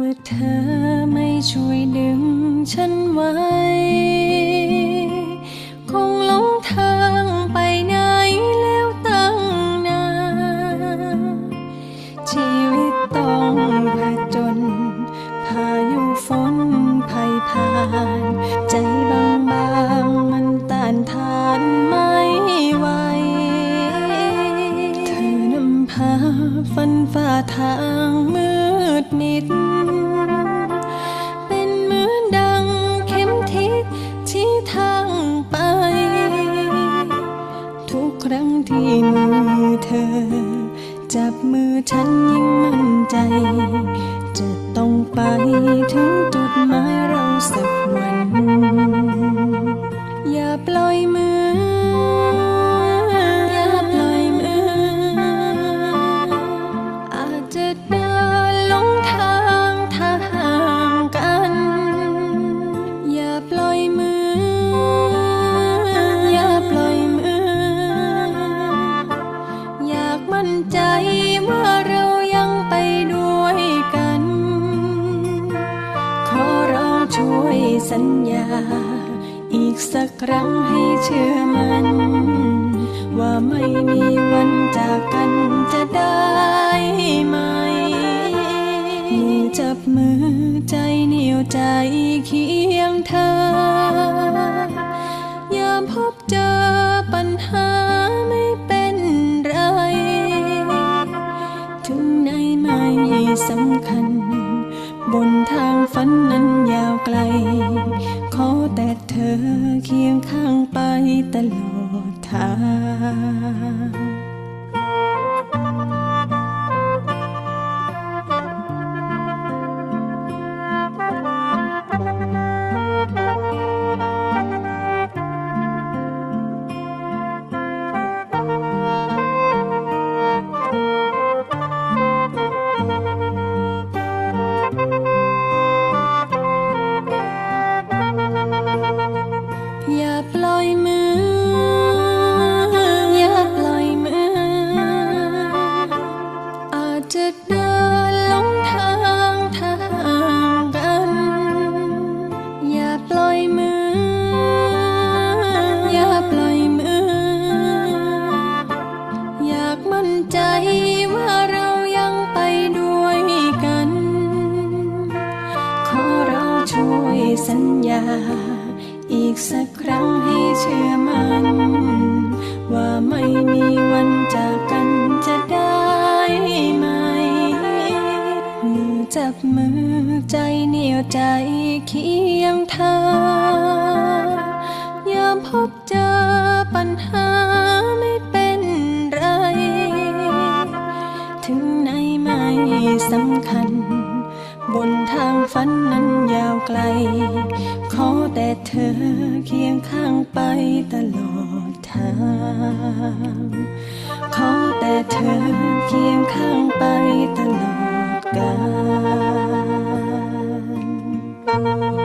ว่าเธอไม่ช่วยดึงฉันไว้ คงหลงทางไปไหนแล้วตั้งนานชีวิตต้องผจญพายุฝนภัยผ่าน ใจบางบางมันต้านทานไม่ไหว เธอนำพาฟันฝ่าทางมืดมิด อเธอจับมือฉันยิ่งมั่นใจ จะต้องไปถึงจุดหมายเราสักวัน มั่นใจว่าเรายังไปด้วยกัน ขอเร้องช่วยสัญญา อีกสักครั้งให้เชื่อมัน ว่าไม่มีวันจากกันจะได้ไหมมือจับมือใจเหนียวใจเคียงเธอยามพบ สำคัญ บนทางฝันนั้นยาวไกล ขอแต่เธอเคียงข้างไปตลอดทาง สัญญา อีกสักครั้งให้เชื่อมันว่าไม่มีวันจากกันจะได้ไหมมือจับมือใจเหนียวใจเคียงเธอยามพบเจอปัญหาไม่เป็นไร ถึงไหนไม่สำคัญ บนทางฝันนั้นยาวไกล ขอแต่เธอเคียงข้างไปตลอดทาง ขอแต่เธอเคียงข้างไปตลอดกาล